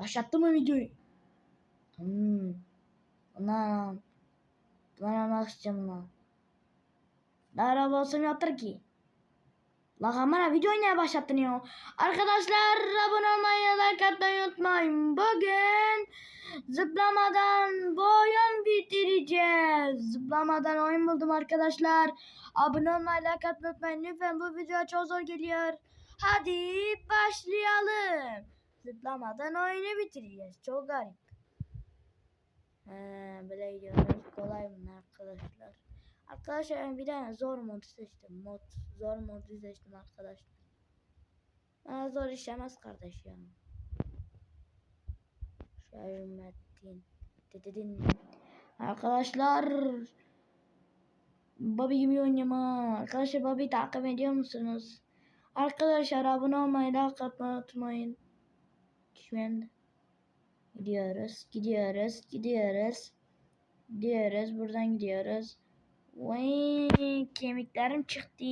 Başlattı mı videoyu? Hmm. Ulan. Ulan almak istiyorum lan. Daha araba olsam yaptır ki. La kamera videoyu niye başlattın ya? Arkadaşlar abone olmayı, like atmayı unutmayın. Bugün zıplamadan bu oyun bitireceğiz. Zıplamadan oyun buldum arkadaşlar. Abone olmayı, like atmayı unutmayın. Lütfen bu video çok zor geliyor. Hadi başlayalım. Zıplamadan oyunu bitireceğiz. Çok garip. He, böyle gidiyoruz. Kolay bunlar arkadaşlar. Arkadaşlar ben bir tane zor modu seçtim. Mod, zor modu seçtim arkadaşlar. Bana zor işlemez kardeş ya. Şöyle Metin. Dededin. Arkadaşlar. Bobby gibi oynama. Arkadaşlar Bobby'yi takip ediyor musunuz? Arkadaşlar abone olmayı, like atmayı unutmayın. Şimdi gidiyoruz, gidiyoruz, gidiyoruz. Gidiyoruz, buradan gidiyoruz. Vay kemiklerim çıktı.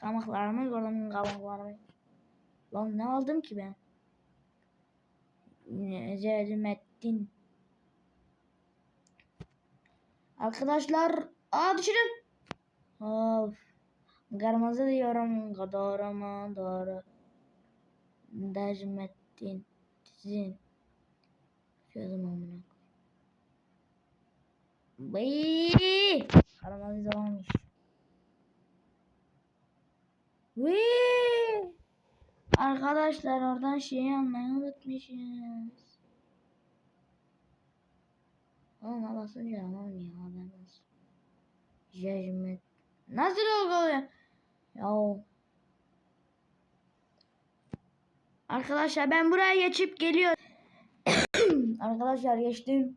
Kamaklarımı gördüm kamaklarımı. Lan ne aldım ki ben? Zermettin. Arkadaşlar aa düşürüm. Of. Kırmızı diyorum. Doğru mu? Doğru. Necmettin. Sizin. Şöyle amına. Vay! Kırmızı olmuş. Vay! Arkadaşlar oradan şeyi almayı unutmuşuz. Ona basınca olmuyor haber olsun. Judgment. Nasıl oluyor? Ya. Arkadaşlar ben buraya geçip geliyorum. Arkadaşlar geçtim.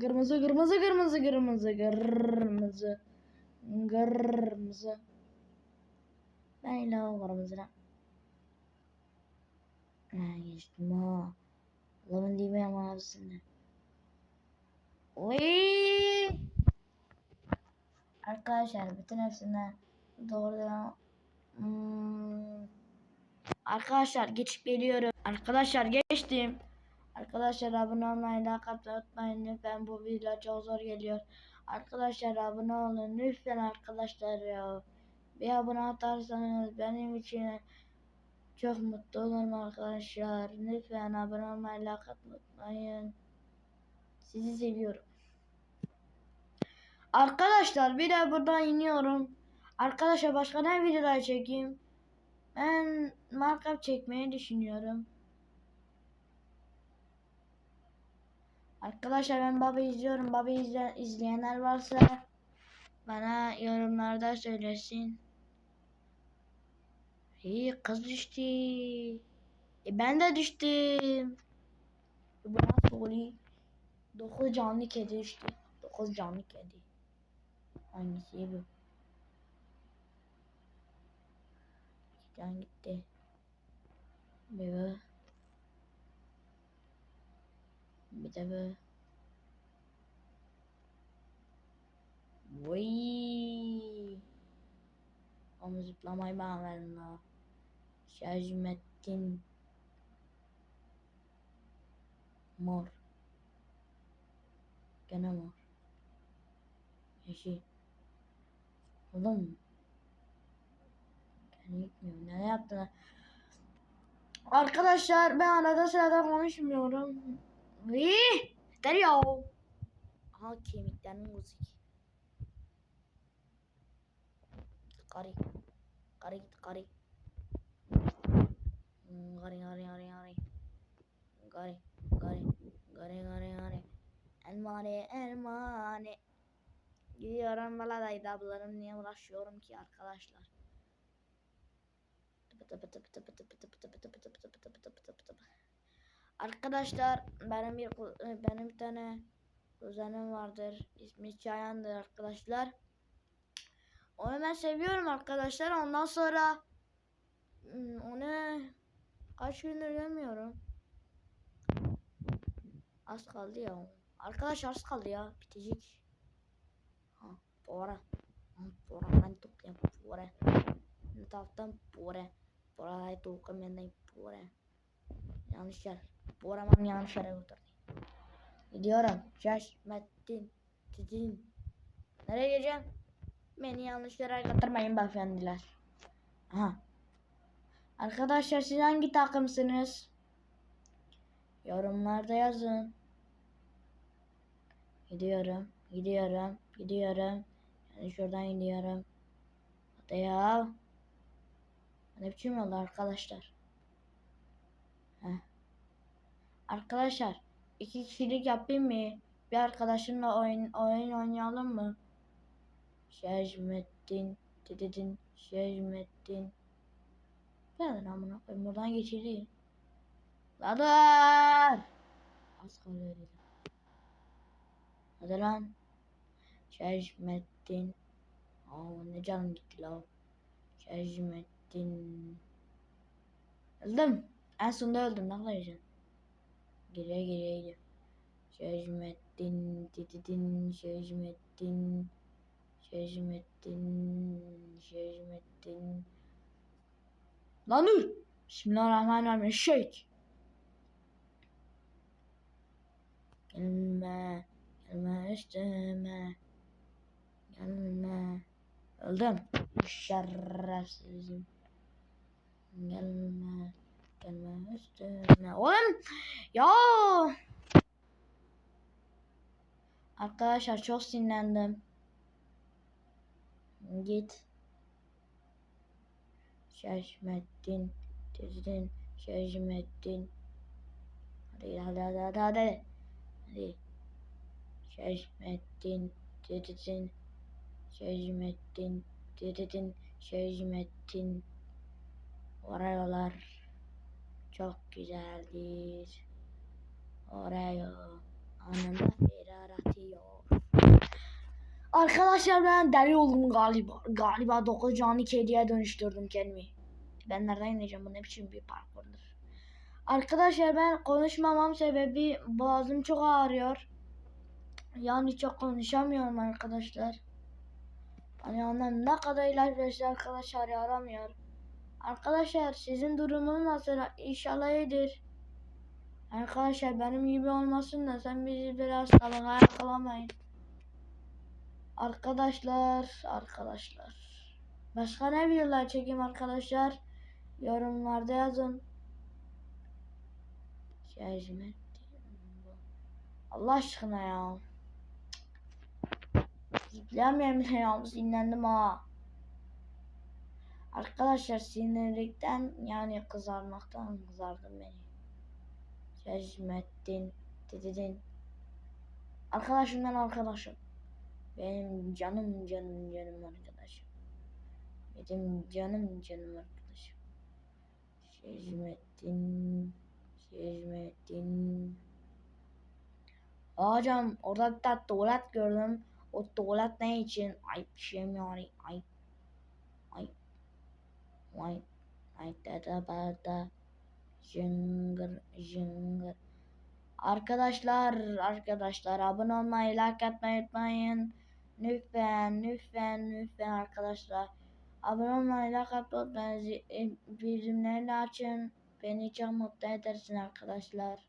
Kırmızı kırmızı kırmızı kırmızı kırmızı kırmızı. Ben ile o kırmızı. Ha geçtim ha. Allah'ın dibine mavisinde. Oy. Arkadaşlar bütün hepsine doğru hmm. Arkadaşlar geçip geliyorum. Arkadaşlar geçtim. Arkadaşlar abone olmayı, like atmayı unutmayın lütfen bu video çok zor geliyor. Arkadaşlar abone olun lütfen arkadaşlar ya. Bir abone atarsanız benim için çok mutlu olurum arkadaşlar. Lütfen abone olmayı, like atmayı unutmayın. Sizi seviyorum. Arkadaşlar bir de buradan iniyorum. Arkadaşlar başka ne videolar çekeyim? Ben markup çekmeyi düşünüyorum. Arkadaşlar ben Baba izliyorum. Baba izle, izleyenler varsa bana yorumlarda söylesin. İyi kız düştü. E ben de düştüm. Bu nasıl oluyor? 9 canlı kedi düştü. 9 canlı kedi. Hangisi bu? Giden gitti. Bir Bir de bu. Vay. Onu zıplamayı bana verin la. Şarjmettin. Mor. Gene mor. Yeşil. Oğlum. Gitmiyor. Ne yaptılar? Arkadaşlar ben arada sırada konuşmuyorum. Vii! Yeter ya. Aha kemiklerin müzik. Kari. Kari git kari. Kari kari kari kari. Kari kari kari kari kari. Elmane elmane. Gidiyorum baladaydı ablarım niye uğraşıyorum ki arkadaşlar. Arkadaşlar benim bir benim bir tane kuzenim vardır. İsmi Çayan'dır arkadaşlar. Onu ben seviyorum arkadaşlar. Ondan sonra hmm, onu kaç gündür görmüyorum. Az kaldı ya. Arkadaş az kaldı ya. Bitecek. Ha, pora. Ha, pora ben toplayayım. Pora. Bu taraftan pora. Pora toplayayım. Pora. Ya Yanlış yer. Bu arabanın yanlış yere götürdü. Gidiyorum. Şaşmettin. Tidin. Nereye gideceğim? Beni yanlış yere götürmeyin beyefendiler. Aha. Arkadaşlar siz hangi takımsınız? Yorumlarda yazın. Gidiyorum. Gidiyorum. Gidiyorum. Yani şuradan gidiyorum. Hadi ya. Ne biçim yolda arkadaşlar? Heh. Arkadaşlar iki kişilik yapayım mı? Bir arkadaşımla oyun oyun oynayalım mı? Şejmettin dedin Şejmettin. Ben amına koyayım buradan geçireyim. Ladır. Az kalıyor dedim. Hadi lan. Şejmettin. Aa ne canım gitti la. Şejmettin. Öldüm. En sonunda öldüm. Ne kadar güzel. Geriye geriye gidiyorum. Şejmettin. Titidin. Şejmettin. Şejmettin. Şejmettin. Lan dur. Bismillahirrahmanirrahim. Şeyk. Gelme. Gelme üstüme. Gelme. Öldüm. Şerefsizim. Gelme. Gelme üstüme. Oğlum. Ya. Arkadaşlar çok sinirlendim. Git. Şaşmettin. Tezin. Şaşmettin. Hadi hadi hadi hadi hadi. Hadi. Şaşmettin. Tezin. Şaşmettin. Tezin. Şaşmettin. Oralar çok güzeldir. Oraya anıma bir aratıyor. Arkadaşlar ben deli oldum galiba. Galiba 9 canlı kediye dönüştürdüm kendimi. Ben nereden ineceğim bu ne biçim bir parkurdur. Arkadaşlar ben konuşmamam sebebi boğazım çok ağrıyor. Yani çok konuşamıyorum arkadaşlar. Hani annem ne kadar ilaç verse arkadaşlar yaramıyor. Arkadaşlar sizin durumunuz nasıl? İnşallah iyidir. Arkadaşlar benim gibi olmasın da sen bizi biraz kalığa yakalamayın. Arkadaşlar, arkadaşlar. Başka ne videolar çekeyim arkadaşlar? Yorumlarda yazın. Allah aşkına ya. Bile ya. Sinirlendim ha. Arkadaşlar sinirlikten yani kızarmaktan kızardım beni. Şarjmettin. Dedin. Arkadaşımdan arkadaşım. Benim canım canım canım arkadaşım. Benim canım canım arkadaşım. Şezmettin. Şezmettin. Hocam orada bir tane tuvalet gördüm. O tuvalet ne için? Ay bir şey mi yani? Ay. Ay. Ay. Da da da. Jıngır jıngır. Arkadaşlar, arkadaşlar abone olmayı, like atmayı unutmayın. Lütfen, lütfen, lütfen arkadaşlar. Abone olmayı, like atmayı. Zi- Bildirimleri açın. Beni çok mutlu edersin arkadaşlar.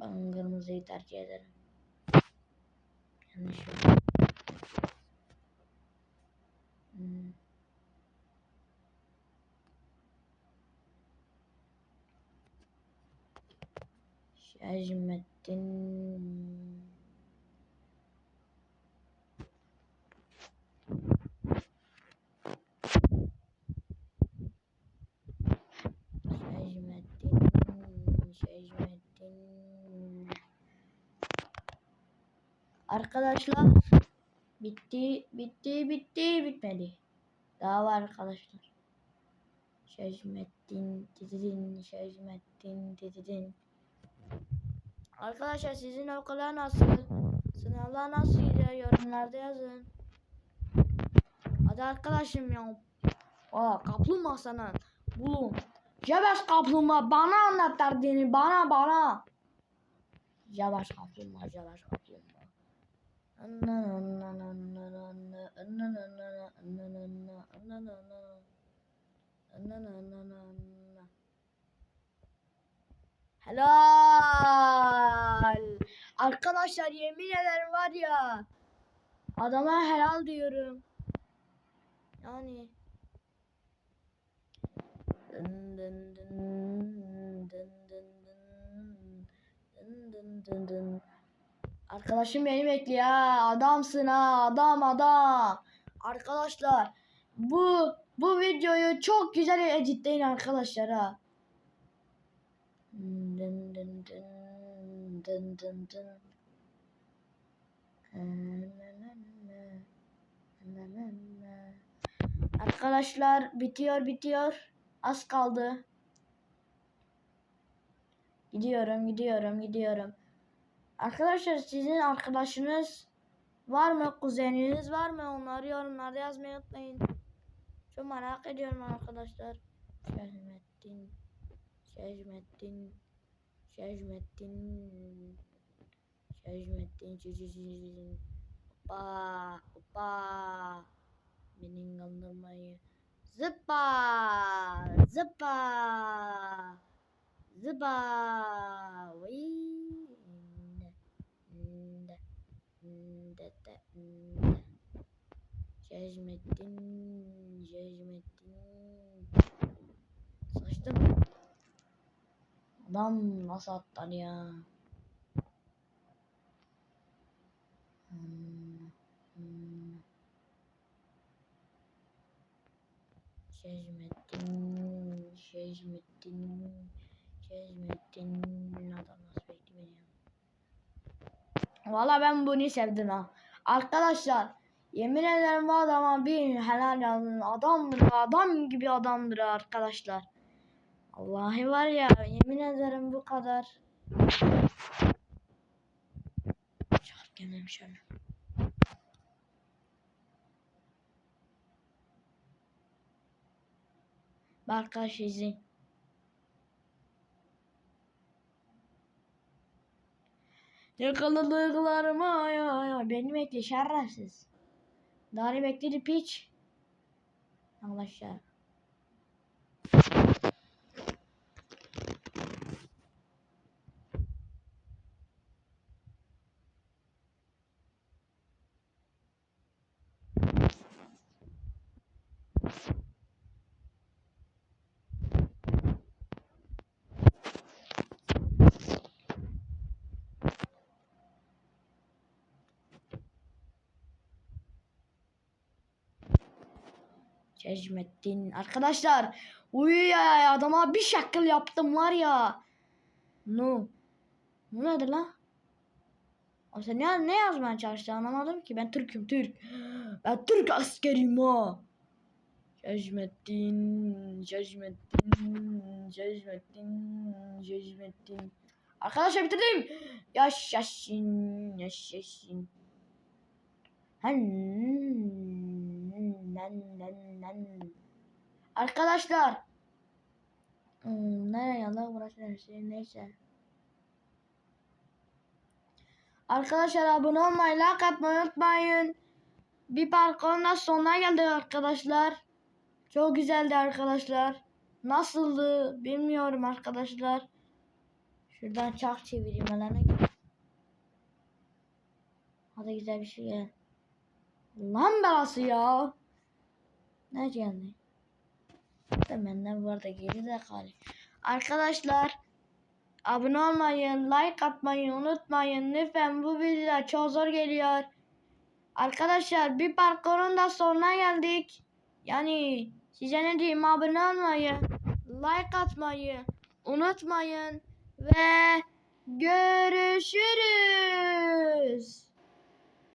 Ben kırmızıyı tercih ederim. Yanlış yok. Şarjmettin. Arkadaşlar bitti bitti bitti bitmedi. Daha var arkadaşlar. Şarjmettin dididin şarjmettin dididin. Arkadaşlar sizin okullar nasıl? Sınavlar nasıl gidiyor? Yorumlarda yazın. Hadi arkadaşım ya. Aa kaplumbağa sana. Bulun. Cebeş kaplumbağa bana anlat derdini bana bana. Cebeş kaplumbağa cebeş kaplumbağa. Helal. Arkadaşlar yemin ederim var ya. Adama helal diyorum. Yani. Arkadaşım beni bekliyor ha. Adamsın ha. Adam adam. Arkadaşlar bu bu videoyu çok güzel editleyin arkadaşlar ha. Dın dın dın dın dın dın. Arkadaşlar bitiyor bitiyor. Az kaldı. Gidiyorum gidiyorum gidiyorum. Arkadaşlar sizin arkadaşınız var mı? Kuzeniniz var mı? Onları yorumlarda yazmayı unutmayın. Çok merak ediyorum arkadaşlar. Şehmettin. Şehmettin. Şehmettin. Şehmettin. Şehmettin. Hoppa. Hoppa. Beni kandırmayı. Zıppa. Zıppa. Zıppa. Cezmettin, Cezmettin. Saçtım. Adam nasıl atlar ya? Cezmettin, Cezmettin, Cezmettin. Adam nasıl bekliyor beni ya? Valla ben bunu sevdim ha. Arkadaşlar yemin ederim bu adama bir helal yazın. Adamdır adam gibi adamdır arkadaşlar. Vallahi var ya yemin ederim bu kadar. Gelmem şöyle. Bak Arkadaş izleyin. Yakaladıklarıma ya ya beni bekle şerefsiz. Dari bekledi piç. Arkadaşlar. Cezmettin. Arkadaşlar. Uy ya adama bir şakıl yaptım var ya. No. Bu nedir lan? Abi sen ne, ne yazmaya çalıştın anlamadım ki. Ben Türk'üm Türk. Ben Türk askeriyim ha. Cezmettin. Cezmettin. Cezmettin. Cezmettin. Arkadaşlar bitirdim. Yaşasın. Yaşasın. Arkadaşlar. Hmm, nereye Allah burası neresi neyse. Arkadaşlar abone olmayı, like atmayı unutmayın. Bir parkurun da sonuna geldik arkadaşlar. Çok güzeldi arkadaşlar. Nasıldı bilmiyorum arkadaşlar. Şuradan çak çevireyim alana. Hadi güzel bir şey gel. Lan belası ya. Ne geldi? De benden bu arada geri de kalıyor. Arkadaşlar abone olmayı, like atmayı unutmayın. Lütfen bu video çok zor geliyor. Arkadaşlar bir parkurun da sonuna geldik. Yani size ne diyeyim abone olmayı, like atmayı unutmayın ve görüşürüz.